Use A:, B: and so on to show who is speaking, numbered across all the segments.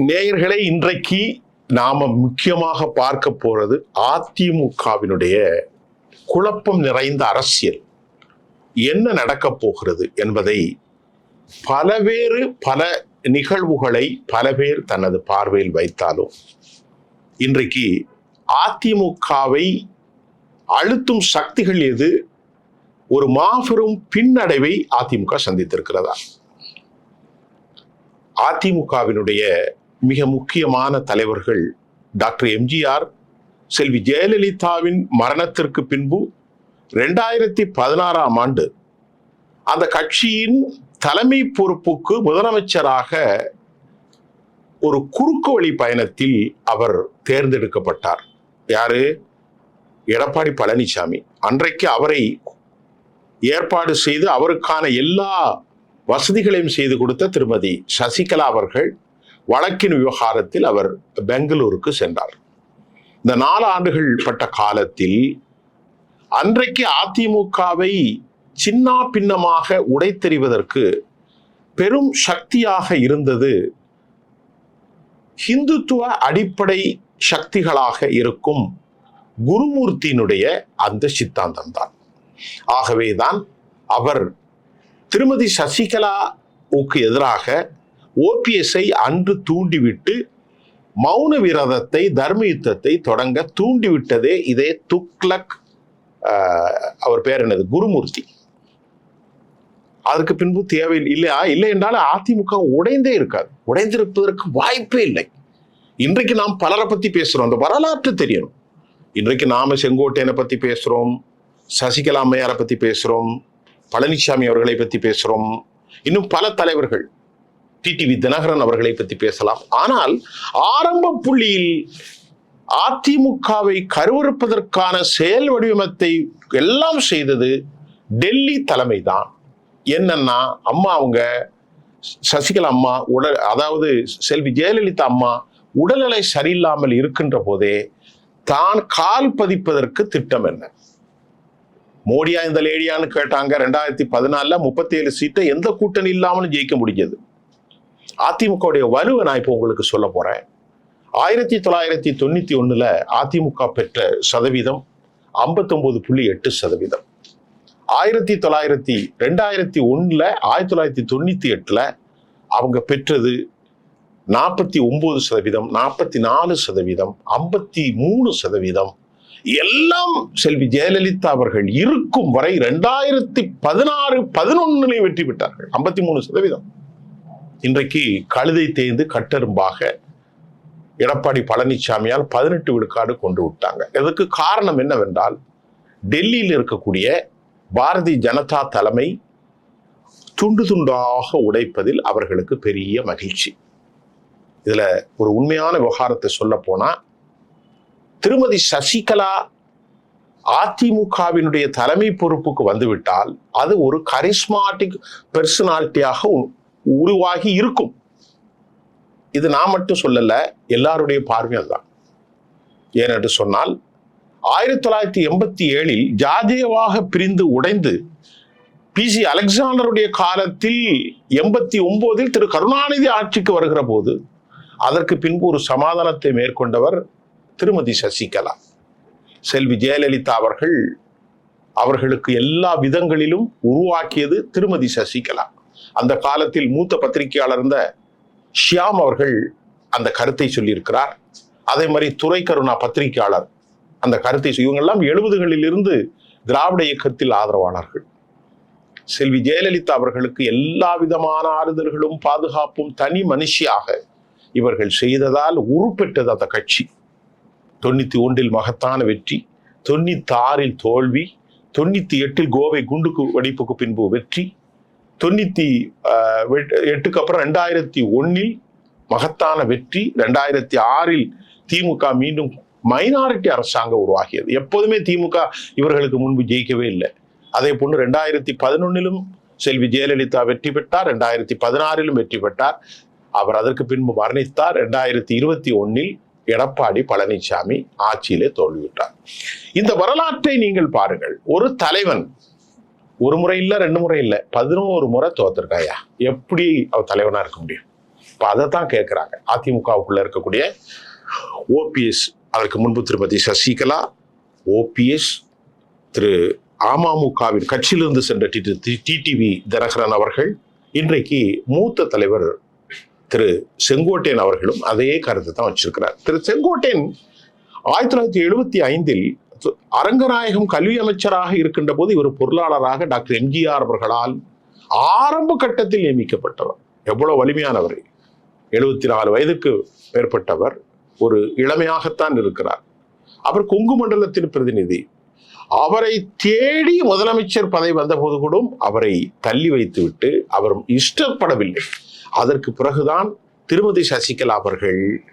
A: நேயர்களே இன்றைக்கு நாம முக்கியமாக பார்க்க போறது அதிமுகவினுடைய குழப்பம் நிறைந்த அரசியல். என்ன நடக்கப் போகிறது என்பதை பலவேறு பல நிகழ்வுகளை பல பேர் தனது பார்வையில் வைத்தாலும் இன்றைக்கு அதிமுகவை அழுத்தும் சக்திகள் எது? ஒரு மாபெரும் பின்னடைவை அதிமுக சந்தித்திருக்கிறதா? அதிமுகவினுடைய மிக முக்கியமான தலைவர்கள் டாக்டர் எம்ஜிஆர் செல்வி ஜெயலலிதாவின் மரணத்திற்கு பின்பு ரெண்டாயிரத்தி பதினாறாம் ஆண்டு அந்த கட்சியின் தலைமை பொறுப்புக்கு முதலமைச்சராக ஒரு குறுக்கு வழி பயணத்தில் அவர் தேர்ந்தெடுக்கப்பட்டார். யாரு? எடப்பாடி பழனிசாமி. அன்றைக்கு அவரை ஏற்பாடு செய்து அவருக்கான எல்லா வசதிகளையும் செய்து கொடுத்த திருமதி சசிகலா அவர்கள். வழக்கின் விவகாரத்தில் அவர் பெங்களூருக்கு சென்றார். இந்த நாலு ஆண்டுகள் பட்ட காலத்தில் அன்றைக்கு அதிமுகவை சின்னா பின்னமாக உடைத்தெறிவதற்கு பெரும் சக்தியாக இருந்தது ஹிந்துத்துவ அடிப்படை சக்திகளாக இருக்கும் குருமூர்த்தியினுடைய அந்த சித்தாந்தம் தான் ஆகவேதான் அவர் திருமதி சசிகலாவுக்கு எதிராக ஓபிஎஸ்ஐ அன்று தூண்டிவிட்டு மௌன விரதத்தை தர்ம யுத்தத்தை தொடங்க தூண்டிவிட்டதே இதே துக்லக் அவர் பேர் என்னது? குருமூர்த்தி. அதற்கு பின்பு தேவை இல்லையா இல்லை என்றால் அதிமுக உடைந்தே இருக்காது. உடைந்திருப்பதற்கு வாய்ப்பே இல்லை. இன்றைக்கு நாம் பலரை பத்தி பேசுறோம். அந்த வரலாற்று தெரியணும். இன்றைக்கு நாம செங்கோட்டையனை பத்தி பேசுறோம் சசிகலா அம்மையாரை பத்தி பேசுறோம் பழனிசாமி அவர்களை பத்தி பேசுறோம் இன்னும் பல தலைவர்கள். டிடிவி தினகரன் அவர்களை பற்றி பேசலாம். ஆனால் ஆரம்ப புள்ளியில் அதிமுகவை கருவறுப்பதற்கான செயல் வடிவமத்தை எல்லாம் செய்தது டெல்லி தலைமை தான் என்னன்னா அம்மா அவங்க சசிகலா அம்மா உடல் அதாவது செல்வி ஜெயலலிதா அம்மா உடல்நிலை சரியில்லாமல் இருக்கின்ற போதே தான் கால் பதிப்பதற்கு திட்டம் என்ன? மோடியா இந்த லேடியான்னு கேட்டாங்க. ரெண்டாயிரத்தி பதினாலில் முப்பத்தி ஏழு சீட்டை எந்த கூட்டணி இல்லாமலும் ஜெயிக்க முடிஞ்சது. அதிமுகவுடைய வலுவை நான் இப்போ உங்களுக்கு சொல்ல போறேன். ஆயிரத்தி தொள்ளாயிரத்தி தொண்ணூத்தி ஒண்ணுல அதிமுக பெற்ற சதவீதம் 59.8% புள்ளி எட்டு சதவீதம். ஆயிரத்தி தொள்ளாயிரத்தி ரெண்டாயிரத்தி ஒண்ணுல ஆயிரத்தி தொள்ளாயிரத்தி தொண்ணூத்தி எட்டுல அவங்க பெற்றது நாற்பத்தி ஒன்பது சதவீதம் நாற்பத்தி நாலு சதவீதம் ஐம்பத்தி மூணு சதவீதம். எல்லாம் செல்வி ஜெயலலிதா அவர்கள் இருக்கும் வரை ரெண்டாயிரத்தி பதினாறு பதினொன்னுல வெற்றி பெற்றார்கள் ஐம்பத்தி மூணு சதவீதம். இன்றைக்கு கழுதை தேய்ந்து கட்டெரும்பாக எடப்பாடி பழனிசாமியால் பதினெட்டு விழுக்காடு கொண்டு விட்டாங்க. இதற்கு காரணம் என்னவென்றால் டெல்லியில் இருக்கக்கூடிய பாரதிய ஜனதா தலைமை துண்டு துண்டாக உடைப்பதில் அவர்களுக்கு பெரிய மகிழ்ச்சி. இதில் ஒரு உண்மையான விவகாரத்தை சொல்ல திருமதி சசிகலா அதிமுகவினுடைய தலைமை பொறுப்புக்கு வந்துவிட்டால் அது ஒரு கரிஸ்மாட்டிக் பெர்சனாலிட்டியாக உருவாகி இருக்கும். இது நான் மட்டும் சொல்லல எல்லாருடைய பார்வையும் தான் ஏனென்று சொன்னால் ஆயிரத்தி தொள்ளாயிரத்தி எண்பத்தி ஏழில் ஜாதியவாக பிரிந்து உடைந்து பிசி அலெக்சாண்டருடைய காலத்தில் எண்பத்தி ஒன்பதில் திரு. கருணாநிதி ஆட்சிக்கு வருகிற போது அதற்கு பின்பு ஒரு சமாதானத்தை மேற்கொண்டவர் திருமதி சசிகலா. செல்வி ஜெயலலிதா அவர்கள் அவர்களுக்கு எல்லா விதங்களிலும் உருவாக்கியது திருமதி சசிகலா. அந்த காலத்தில் மூத்த பத்திரிகையாளர் இருந்த ஷியாம் அவர்கள் அந்த கருத்தை சொல்லியிருக்கிறார். அதே மாதிரி துரை கருணா பத்திரிகையாளர் அந்த கருத்தை இவங்கெல்லாம் எழுபதுகளில் இருந்து திராவிட இயக்கத்தில் ஆதரவானார்கள். செல்வி ஜெயலலிதா அவர்களுக்கு எல்லா விதமான ஆறுதல்களும் பாதுகாப்பும் தனி மனுஷியாக இவர்கள் செய்ததால் உருப்பெற்றது அந்த கட்சி. தொண்ணூத்தி ஒன்றில் மகத்தான வெற்றி தொண்ணூத்தி ஆறில் தோல்வி தொண்ணூத்தி எட்டில் கோவை குண்டுக்கு வெடிப்புக்கு பின்பு வெற்றி தொண்ணூத்தி எட்டுக்கு அப்புறம் ரெண்டாயிரத்தி ஒன்னில் மகத்தான வெற்றி ரெண்டாயிரத்தி ஆறில் திமுக மீண்டும் மைனாரிட்டி அரசாங்கம் உருவாகியது. எப்போதுமே திமுக இவர்களுக்கு முன்பு ஜெயிக்கவே இல்லை. அதே போன்று ரெண்டாயிரத்தி பதினொன்னிலும் செல்வி ஜெயலலிதா வெற்றி பெற்றார் ரெண்டாயிரத்தி பதினாறிலும் வெற்றி பெற்றார். அவர் அதற்கு பின்பு மரணித்தார். ரெண்டாயிரத்தி இருபத்தி ஒன்னில் எடப்பாடி பழனிசாமி ஆட்சியிலே தோல்வியுற்றார். இந்த வரலாற்றை நீங்கள் பாருங்கள். ஒரு தலைவன் ஒரு முறை இல்லை ரெண்டு முறை இல்லை பதினோரு முறை தோத்துருக்காயா? எப்படி அவர் தலைவனாக இருக்க முடியும்? இப்போ அதை தான் கேட்குறாங்க அதிமுகவுக்குள்ள இருக்கக்கூடிய ஓபிஎஸ் அதற்கு முன்பு திருமதி சசிகலா ஓபிஎஸ் திரு அமமுகவின் கட்சியிலிருந்து சென்ற டிடிவி தினகரன் அவர்கள் இன்றைக்கு மூத்த தலைவர் திரு செங்கோட்டையன் அவர்களும் அதே கருத்தை தான் வச்சிருக்கிறார். திரு செங்கோட்டையன் ஆயிரத்தி தொள்ளாயிரத்தி எழுபத்தி ஐந்தில் அரங்கநாயகம் கல்வி அமைச்சராக இருக்கின்ற போது இவர் பொருளாளராக டாக்டர் எம்ஜிஆர் அவர்களால் ஆரம்ப கட்டத்தில் நியமிக்கப்பட்டவர். எவ்வளவு வலிமையானவர். எழுபத்தி நாலு வயதுக்கு மேற்பட்டவர். ஒரு இளமையாகத்தான் இருக்கிறார். அவர் கொங்கு மண்டலத்தின் பிரதிநிதி. அவரை தேடி முதலமைச்சர் பதவி வந்தபோது கூட அவரை தள்ளி வைத்துவிட்டு அவர் இஷ்டப்படவில்லை. அதற்கு பிறகுதான் திருமதி சசிகலா அவர்கள்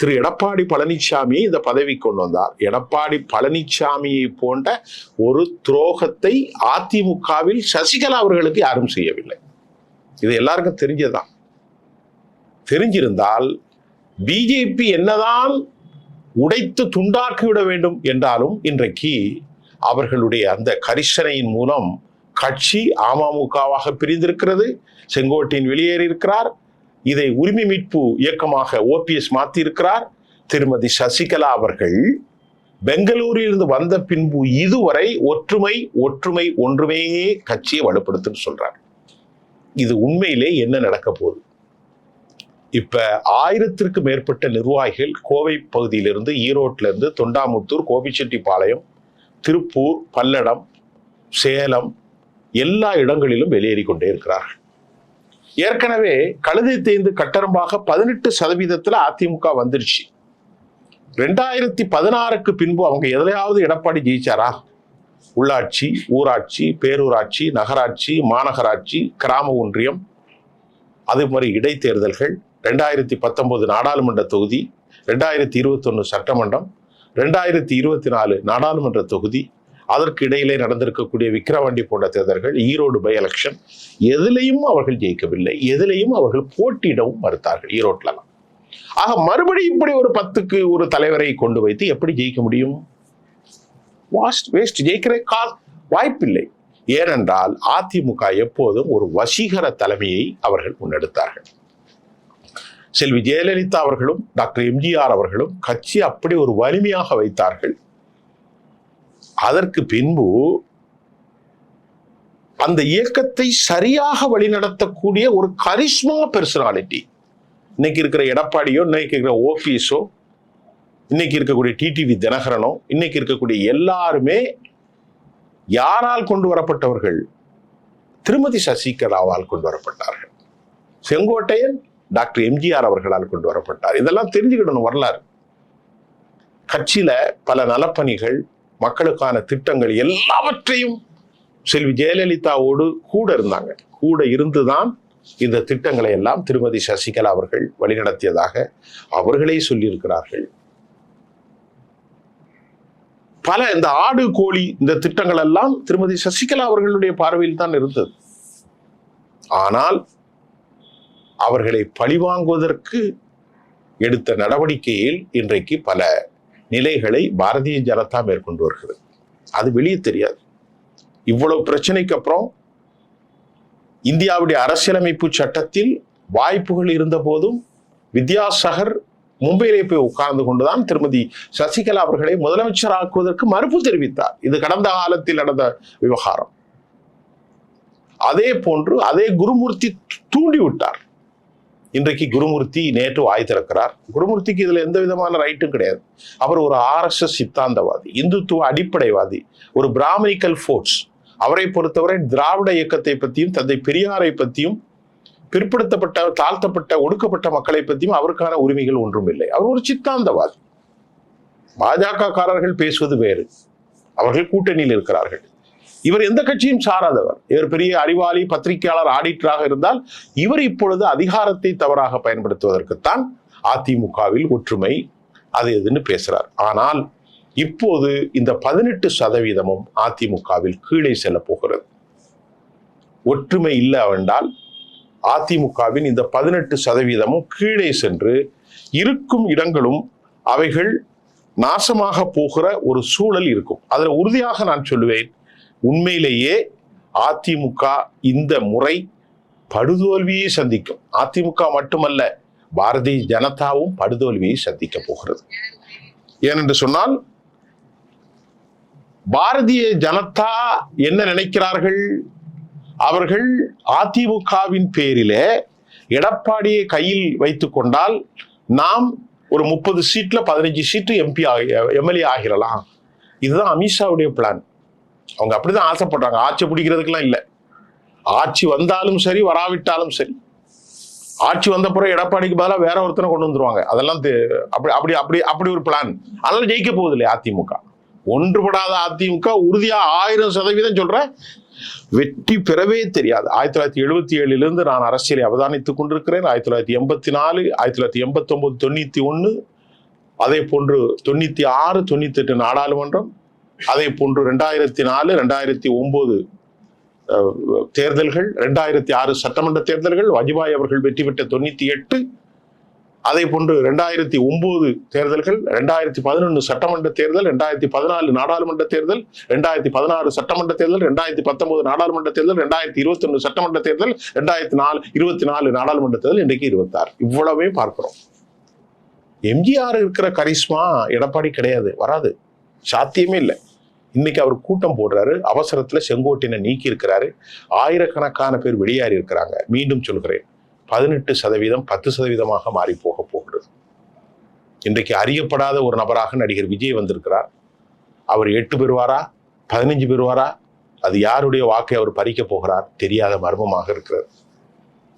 A: திரு எடப்பாடி பழனிசாமி இந்த பதவி கொண்டு வந்தார். எடப்பாடி பழனிசாமியை போன்ற ஒரு துரோகத்தை அதிமுகவில் சசிகலா அவர்களுக்கு யாரும் செய்யவில்லை. இது எல்லாருக்கும் தெரிஞ்சதுதான். தெரிஞ்சிருந்தால் பிஜேபி என்னதான் உடைத்து துண்டாக்கிவிட வேண்டும் என்றாலும் இன்றைக்கு அவர்களுடைய அந்த கரிசனையின் மூலம் கட்சி அமமுகவாக பிரிந்திருக்கிறது செங்கோட்டையின் வெளியேறி இருக்கிறார் இதை உரிமை மீட்பு இயக்கமாக ஓபிஎஸ் மாற்றியிருக்கிறார். திருமதி சசிகலா அவர்கள் பெங்களூரிலிருந்து வந்த பின்பு இதுவரை ஒற்றுமை ஒற்றுமை ஒன்றுமே கட்சியை வலுப்படுத்துன்னு சொல்றார். இது உண்மையிலே என்ன நடக்க போகுது? இப்ப ஆயிரத்திற்கு மேற்பட்ட நிர்வாகிகள் கோவை பகுதியிலிருந்து ஈரோட்டிலிருந்து தொண்டாமுத்தூர் கோபிச்செட்டிப்பாளையம் திருப்பூர் பல்லடம் சேலம் எல்லா இடங்களிலும் வெளியேறி கொண்டே இருக்கிறார்கள். ஏற்கனவே கழுதை தேய்ந்து கட்டரம்பாக பதினெட்டு சதவீதத்தில் அதிமுக வந்துருச்சு. ரெண்டாயிரத்தி பதினாறுக்கு பின்பு அவங்க எதையாவது எடப்பாடி ஜெயிச்சாரா? உள்ளாட்சி ஊராட்சி பேரூராட்சி நகராட்சி மாநகராட்சி கிராம ஒன்றியம் அதே மாதிரி இடைத்தேர்தல்கள் ரெண்டாயிரத்தி பத்தொன்பது நாடாளுமன்ற தொகுதி ரெண்டாயிரத்தி இருபத்தொன்னு சட்டமன்றம் ரெண்டாயிரத்தி இருபத்தி நாலு நாடாளுமன்ற தொகுதி அதற்கு இடையிலே நடந்திருக்கக்கூடிய விக்கிரவாண்டி போன்ற தேர்தல்கள் ஈரோடு பை எலெக்ஷன் எதிலையும் அவர்கள் ஜெயிக்கவில்லை. எதிலையும் அவர்கள் போட்டியிடவும் மறுத்தார்கள் ஈரோட்டில் ஆக மறுபடியும் இப்படி ஒரு பத்துக்கு ஒரு தலைவரை கொண்டு வைத்து எப்படி ஜெயிக்க முடியும்? வாஸ்ட் வேஸ்ட் ஜெயிக்கிற கால் வாய்ப்பில்லை. ஏனென்றால் அதிமுக எப்போதும் ஒரு வசீகர தலைமையை அவர்கள் முன்னெடுத்தார்கள். செல்வி ஜெயலலிதா அவர்களும் டாக்டர் எம்ஜிஆர் அவர்களும் கட்சி அப்படி ஒரு வலிமையாக வைத்தார்கள். அதற்கு பின்பு அந்த இயக்கத்தை சரியாக வழிநடத்தக்கூடிய ஒரு கரிஷ்மா பெர்சனாலிட்டி இன்னைக்கு இருக்கிற எடப்பாடியோ இன்னைக்கு இருக்கிற ஓபிஎஸோ இன்னைக்கு இருக்கக்கூடிய டிடிவி தினகரனோ இன்னைக்கு இருக்கக்கூடிய எல்லாருமே யாரால் கொண்டு வரப்பட்டவர்கள்? திருமதி சசிகலாவால் கொண்டு வரப்பட்டார்கள். செங்கோட்டையன் டாக்டர் எம்ஜிஆர் அவர்களால் கொண்டு வரப்பட்டார். இதெல்லாம் தெரிஞ்சுக்கிடணும் வரலாறு. கட்சியில பல நலப்பணிகள் மக்களுக்கான திட்டங்கள் எல்லாவற்றையும் செல்வி ஜெயலலிதாவோடு கூட இருந்தாங்க. கூட இருந்துதான் இந்த திட்டங்களை எல்லாம் திருமதி சசிகலா அவர்கள் வழிநடத்தியதாக அவர்களே சொல்லியிருக்கிறார்கள். பல இந்த ஆடு கோழி இந்த திட்டங்கள் எல்லாம் திருமதி சசிகலா அவர்களுடைய பார்வையில் தான் இருந்தது. ஆனால் அவர்களை பழிவாங்குவதற்கு எடுத்த நடவடிக்கையில் இன்றைக்கு பல நிலைகளை பாரதிய ஜனதா மேற்கொண்டு வருகிறது. அது வெளியே தெரியாது. இவ்வளவு பிரச்சனைக்கு அப்புறம் இந்தியாவுடைய அரசியலமைப்பு சட்டத்தில் வாய்ப்புகள் இருந்த போதும் வித்யாசாகர் மும்பையிலே போய் உட்கார்ந்து கொண்டுதான் திருமதி சசிகலா அவர்களை முதலமைச்சர் ஆக்குவதற்கு மறுப்பு தெரிவித்தார். இது கடந்த காலத்தில் நடந்த விவகாரம். அதே போன்று அதே குருமூர்த்தி தூண்டி விட்டார் இன்றைக்கு குருமூர்த்தி நேற்று வாய் திறக்கிறார். குருமூர்த்திக்கு இதில் எந்த விதமான ரைட்டும் கிடையாது. அவர் ஒரு ஆர்எஸ்எஸ் சித்தாந்தவாதி இந்துத்துவ அடிப்படைவாதி ஒரு பிராமணிக்கல் ஃபோர்ஸ் அவரை பொறுத்தவரை திராவிட இயக்கத்தை பற்றியும் தந்தை பெரியாரை பற்றியும் பிற்படுத்தப்பட்ட தாழ்த்தப்பட்ட ஒடுக்கப்பட்ட மக்களை பற்றியும் அவருக்கான உரிமைகள் ஒன்றும் இல்லை. அவர் ஒரு சித்தாந்தவாதி. பாஜக காரர்கள் பேசுவது வேறு. அவர்கள் கூட்டணியில் இருக்கிறார்கள். இவர் எந்த கட்சியும் சாராதவர். இவர் பெரிய அறிவாளி பத்திரிகையாளர் ஆடிட்டராக இருந்தால் இவர் இப்பொழுது அதிகாரத்தை தவறாக பயன்படுத்துவதற்குத்தான் அதிமுகவில் ஒற்றுமை அது எதுன்னு பேசுறார். ஆனால் இப்போது இந்த பதினெட்டு சதவீதமும் அதிமுகவில் கீழே செல்ல போகிறது. ஒற்றுமை இல்லவென்றால் அதிமுகவின் இந்த பதினெட்டு சதவீதமும் கீழே சென்று இருக்கும் இடங்களும் அவைகள் நாசமாக போகிற ஒரு சூழல் இருக்கும். அதில் உறுதியாக நான் சொல்லுவேன் உண்மையிலேயே அதிமுக இந்த முறை படுதோல்வியை சந்திக்கும். அதிமுக மட்டுமல்ல பாரதிய ஜனதாவும் படுதோல்வியை சந்திக்க போகிறது. ஏனென்று சொன்னால் பாரதிய ஜனதா என்ன நினைக்கிறார்கள்? அவர்கள் அதிமுகவின் பேரிலே எடப்பாடியை கையில் வைத்து கொண்டால் நாம் ஒரு முப்பது சீட்ல பதினஞ்சு சீட்டு எம்பி எம்எல்ஏ ஆகிடலாம் இதுதான் அமித்ஷாவுடைய பிளான் அவங்க அப்படிதான் ஆசைப்படுறாங்க. ஆட்சி பிடிக்கிறதுக்கெல்லாம் இல்லை. ஆட்சி வந்தாலும் சரி வராவிட்டாலும் சரி. ஆட்சி வந்த பிறகு எடப்பாடிக்கு பதிலாக வேற ஒருத்தனை கொண்டு வந்துருவாங்க. அதெல்லாம் அப்படி அப்படி அப்படி அப்படி ஒரு பிளான் அதனால ஜெயிக்க போகுது அதிமுக. ஒன்றுபடாத அதிமுக உறுதியா ஆயிரம் சதவீதம் சொல்றேன் வெற்றி பெறவே தெரியாது. ஆயிரத்தி தொள்ளாயிரத்தி எழுபத்தி ஏழிலிருந்து நான் அரசியலை அவதானித்துக் கொண்டிருக்கிறேன். ஆயிரத்தி தொள்ளாயிரத்தி எண்பத்தி நாலு ஆயிரத்தி தொள்ளாயிரத்தி எண்பத்தொம்போது தொண்ணூற்றி ஒன்று அதே போன்று தொண்ணூற்றி ஆறு தொண்ணூற்றி எட்டு நாடாளுமன்றம் அதே போன்று ரெண்டாயிரத்தி நாலு ரெண்டாயிரத்தி ஒன்பது தேர்தல்கள் ரெண்டாயிரத்தி ஆறு சட்டமன்ற தேர்தல்கள் வாஜ்பாய் அவர்கள் வெற்றி பெற்ற தொண்ணூத்தி எட்டு அதே போன்று ரெண்டாயிரத்தி ஒன்பது தேர்தல்கள் ரெண்டாயிரத்தி பதினொன்று சட்டமன்ற தேர்தல் ரெண்டாயிரத்தி பதினாலு நாடாளுமன்ற தேர்தல் ரெண்டாயிரத்தி பதினாறு சட்டமன்ற தேர்தல் ரெண்டாயிரத்தி பத்தொன்பது நாடாளுமன்ற தேர்தல் ரெண்டாயிரத்தி இருபத்தி ஒன்று சட்டமன்ற தேர்தல் ரெண்டாயிரத்தி நாலு இருபத்தி நாலு நாடாளுமன்ற தேர்தல் இன்றைக்கு இருபத்தாறு. இவ்வளவே பார்க்கிறோம். எம்ஜிஆர் இருக்கிற கரிஷ்மா எடப்பாடி கிடையாது வராது. சாத்தியமே இல்லை. இன்னைக்கு அவர் கூட்டம் போடுறாரு அவசரத்தில் செங்கோட்டினை நீக்கி இருக்கிறாரு ஆயிரக்கணக்கான பேர் வெளியேறி இருக்கிறாங்க. மீண்டும் சொல்கிறேன் பதினெட்டு சதவீதம் பத்து சதவீதமாக மாறி போக போகிறது. இன்றைக்கு அறியப்படாத ஒரு நபராக நடிகர் விஜய் வந்திருக்கிறார். அவர் எட்டு பெறுவாரா பதினஞ்சு பெறுவாரா அது யாருடைய வாக்கை அவர் பறிக்க போகிறார் தெரியாத மர்மமாக இருக்கிறது.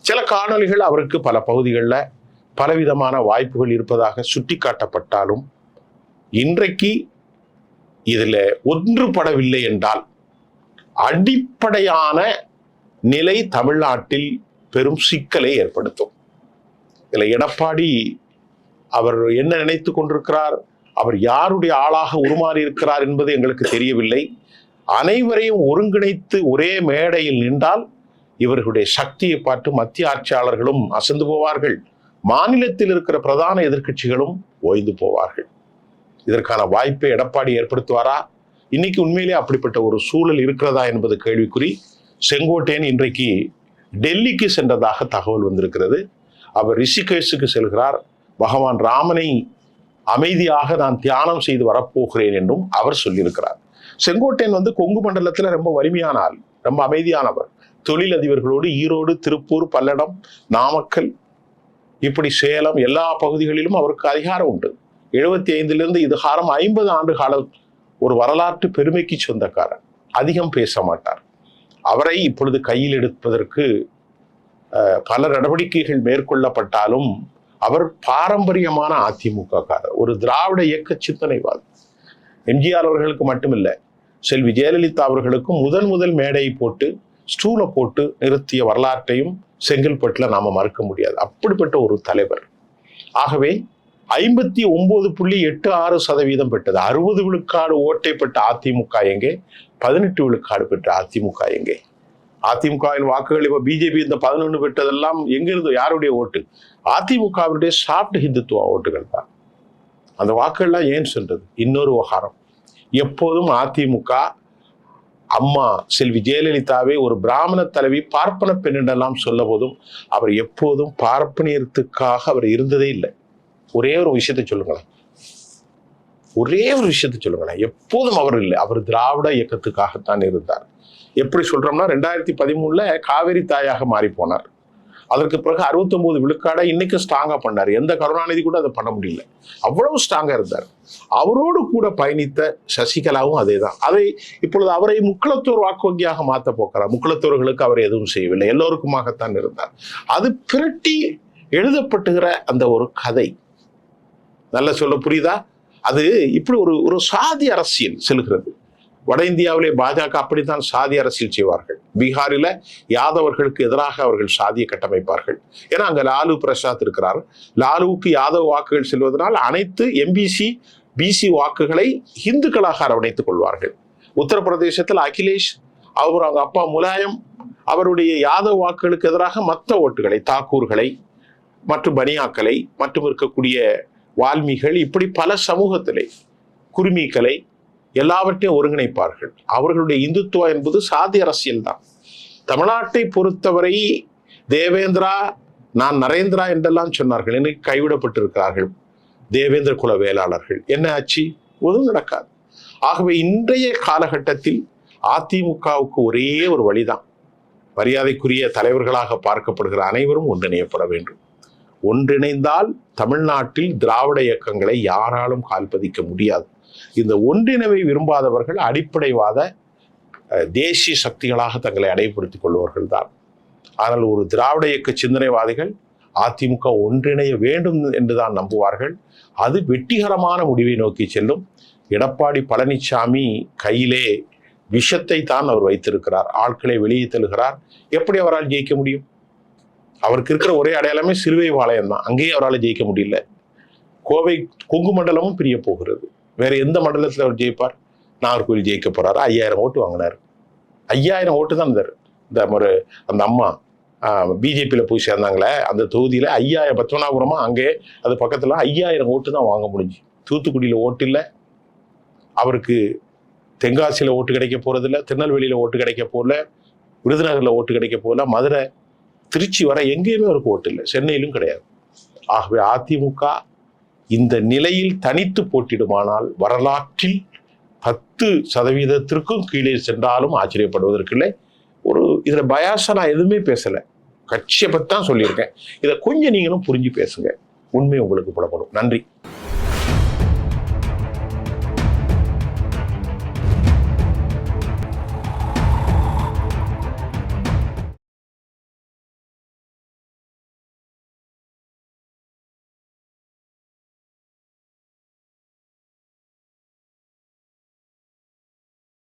A: சில காணொளிகள் அவருக்கு பல பகுதிகளில் பலவிதமான வாய்ப்புகள் இருப்பதாக சுட்டிக்காட்டப்பட்டாலும் இன்றைக்கு இதில் ஒன்றுபடவில்லை என்றால் அடிப்படையான நிலை தமிழ்நாட்டில் பெரும் சிக்கலை ஏற்படுத்தும். இதில் எடப்பாடி அவர் என்ன நினைத்து கொண்டிருக்கிறார்? அவர் யாருடைய ஆளாக உருமாறி இருக்கிறார் என்பது எங்களுக்கு தெரியவில்லை. அனைவரையும் ஒருங்கிணைத்து ஒரே மேடையில் நின்றால் இவர்களுடைய சக்தியை பார்த்து மத்திய ஆட்சியாளர்களும் அசந்து போவார்கள். மாநிலத்தில் இருக்கிற பிரதான எதிர்க்கட்சிகளும் ஓய்ந்து போவார்கள். இதற்கான வாய்ப்பை எடப்பாடி ஏற்படுத்துவாரா? இன்னைக்கு உண்மையிலே அப்படிப்பட்ட ஒரு சூழல் இருக்கிறதா என்பது கேள்விக்குறி. செங்கோட்டையன் இன்றைக்கு டெல்லிக்கு சென்றதாக தகவல் வந்திருக்கிறது. அவர் ரிஷிகேஷுக்கு செல்கிறார். பகவான் ராமனை அமைதியாக நான் தியானம் செய்து வரப்போகிறேன் என்றும் அவர் சொல்லியிருக்கிறார். செங்கோட்டையன் வந்து கொங்கு மண்டலத்தில் ரொம்ப வலிமையான ஆள் ரொம்ப அமைதியானவர். தொழிலதிபர்களோடு ஈரோடு திருப்பூர் பல்லடம் நாமக்கல் இப்படி சேலம் எல்லா பகுதிகளிலும் அவருக்கு அதிகாரம் உண்டு. எழுபத்தி ஐந்திலிருந்து இது காலம் ஐம்பது ஆண்டு காலம் ஒரு வரலாற்று பெருமைக்கு சொந்தக்காரர். அதிகம் பேச மாட்டார். அவரை இப்பொழுது கையில் எடுப்பதற்கு பல நடவடிக்கைகள் மேற்கொள்ளப்பட்டாலும் அவர் பாரம்பரியமான அதிமுக காரர் ஒரு திராவிட இயக்க சிந்தனைவாதி. எம்ஜிஆர் அவர்களுக்கு மட்டுமில்லை செல்வி ஜெயலலிதா அவர்களுக்கும் முதன் முதல் மேடையை போட்டு ஸ்டூலை போட்டு நிறுத்திய வரலாற்றையும் செங்கல்பட்டில் நாம் மறுக்க முடியாது. அப்படிப்பட்ட ஒரு தலைவர். ஆகவே ஐம்பத்தி ஒன்பது புள்ளி எட்டு ஆறு சதவீதம் பெற்றது. அறுபது விழுக்காடு ஓட்டை பெற்ற அதிமுக எங்கே? பதினெட்டு விழுக்காடு பெற்ற அதிமுக எங்கே? அதிமுகவின் வாக்குகள் இப்போ பிஜேபி இந்த பதினொன்று பெற்றதெல்லாம் எங்கிருந்து? யாருடைய ஓட்டு? அதிமுகவினுடைய சாப்ட் ஹிந்துத்துவ ஓட்டுகள் தான். அந்த வாக்குகள்லாம் ஏன் சென்றது? இன்னொரு விவகாரம் எப்போதும் அதிமுக அம்மா செல்வி ஜெயலலிதாவை ஒரு பிராமண தலைவி பார்ப்பன பெண் என்றெல்லாம் சொல்ல போதும் அவர் எப்போதும் பார்ப்பனியத்துக்காக அவர் இருந்ததே இல்லை. ஒரே ஒரு விஷயத்தை சொல்லுங்களேன். ஒரே ஒரு விஷயத்தை சொல்லுங்களேன். எப்போதும் அவர் இல்லை. அவர் திராவிட இயக்கத்துக்காகத்தான் இருந்தார். எப்படி சொல்றோம்னா ரெண்டாயிரத்தி பதிமூணுல காவிரி தாயாக மாறி போனார் அதற்கு பிறகு 69 விழுக்காடை இன்னைக்கு ஸ்ட்ராங்காக பண்ணார். எந்த கருணாநிதி கூட அதை பண்ண முடியல. அவ்வளவு ஸ்ட்ராங்காக இருந்தார். அவரோடு கூட பயணித்த சசிகலாவும் அதே தான் அதை இப்பொழுது அவரை முக்களத்தோர் வாக்கு வங்கியாக போக்கிறார் முக்களத்தோர்களுக்கு அவர் எதுவும் செய்யவில்லை. எல்லோருக்குமாகத்தான் இருந்தார். அது பிரட்டி எழுதப்பட்டுகிற அந்த ஒரு கதை. நல்ல சொல்ல புரியுதா? அது இப்படி ஒரு ஒரு சாதி அரசியல் செல்கிறது. வட இந்தியாவிலே பாஜக அப்படித்தான் சாதி அரசியல் செய்வார்கள். பீகாரில் யாதவர்களுக்கு எதிராக அவர்கள் சாதியை கட்டமைப்பார்கள். ஏன்னா அங்கே லாலு பிரசாத் இருக்கிறார். லாலுவுக்கு யாதவ வாக்குகள் செல்வதனால் அனைத்து எம்பிசி பிசி வாக்குகளை இந்துக்களாக அரவணைத்துக் கொள்வார்கள். உத்தரப்பிரதேசத்தில் அகிலேஷ் அவர் அவங்க அப்பா முலாயம் அவருடைய யாதவ வாக்குகளுக்கு எதிராக மற்ற ஓட்டுகளை தாக்கூர்களை மற்றும் பனியாக்களை மற்றும் இருக்கக்கூடிய வால்மீகள் இப்படி பல சமூகத்திலே குருமிகளை எல்லாவற்றையும் ஒருங்கிணைப்பார்கள். அவர்களுடைய இந்துத்துவா என்பது சாதி அரசியல் தான். தமிழ்நாட்டை பொறுத்தவரை தேவேந்திரா நான் நரேந்திரா என்றெல்லாம் சொன்னார்கள். எனக்கு கைவிடப்பட்டிருக்கிறார்கள். தேவேந்திர குல வேளாளர்கள். என்ன ஆச்சு? ஒதுவும் நடக்காது. ஆகவே இன்றைய காலகட்டத்தில் அதிமுகவுக்கு ஒரே ஒரு வழிதான். மரியாதைக்குரிய தலைவர்களாக பார்க்கப்படுகிற அனைவரும் ஒன்றிணையப்பட வேண்டும். ஒன்றிணைந்தால் தமிழ்நாட்டில் திராவிட இயக்கங்களை யாராலும் கால்பதிக்க முடியாது. இந்த ஒன்றிணைவை விரும்பாதவர்கள் அடிப்படைவாத தேசிய சக்திகளாக தங்களை அடைப்படுத்திக் கொள்வார்கள் தான். ஆனால் ஒரு திராவிட இயக்க சிந்தனைவாதிகள் அதிமுக ஒன்றிணைய வேண்டும் என்றுதான் நம்புவார்கள். அது வெற்றிகரமான முடிவை நோக்கி செல்லும். எடப்பாடி பழனிசாமி கையிலே விஷத்தை தான் அவர் வைத்திருக்கிறார். ஆட்களை வெளியே தருகிறார் எப்படி அவரால் ஜெயிக்க முடியும்? அவருக்கு இருக்கிற ஒரே அடையாளமே சிறுவை பாளையம் தான் அங்கேயும் அவரால் ஜெயிக்க முடியல. கோவை கொங்கு மண்டலமும் பிரிய போகிறது. வேற எந்த மண்டலத்தில் அவர் ஜெயிப்பார்? நாகர்கோவில் ஜெயிக்க போறாரு? ஐயாயிரம் ஓட்டு வாங்கினார். ஐயாயிரம் ஓட்டு தான் இருந்தார் இந்த ஒரு அந்த அம்மா பிஜேபியில் போய் சேர்ந்தாங்களே அந்த தொகுதியில் ஐயாயிரம் பத்மநாபுரமா அங்கே அது பக்கத்தில் ஐயாயிரம் ஓட்டு தான் வாங்க முடிஞ்சு. தூத்துக்குடியில் ஓட்டு இல்லை. அவருக்கு தென்காசியில் ஓட்டு கிடைக்க போகிறதில்ல திருநெல்வேலியில் ஓட்டு கிடைக்க போகல. விருதுநகரில் ஓட்டு கிடைக்க போகல. மதுரை திருச்சி வர எங்கேயுமே ஒரு ஓட்டு இல்லை. சென்னையிலும் கிடையாது. ஆகவே அதிமுக இந்த நிலையில் தனித்து போட்டிடுமானால் வரலாற்றில் பத்து சதவீதத்திற்கும் கீழே சென்றாலும் ஆச்சரியப்படுவதற்கில்லை. ஒரு இதில் பயாசா நான் எதுவுமே பேசலை. கட்சியை பற்றி தான் சொல்லியிருக்கேன். இதை கொஞ்சம் நீங்களும் புரிஞ்சு பேசுங்க. உண்மை உங்களுக்கு புலப்படும். நன்றி.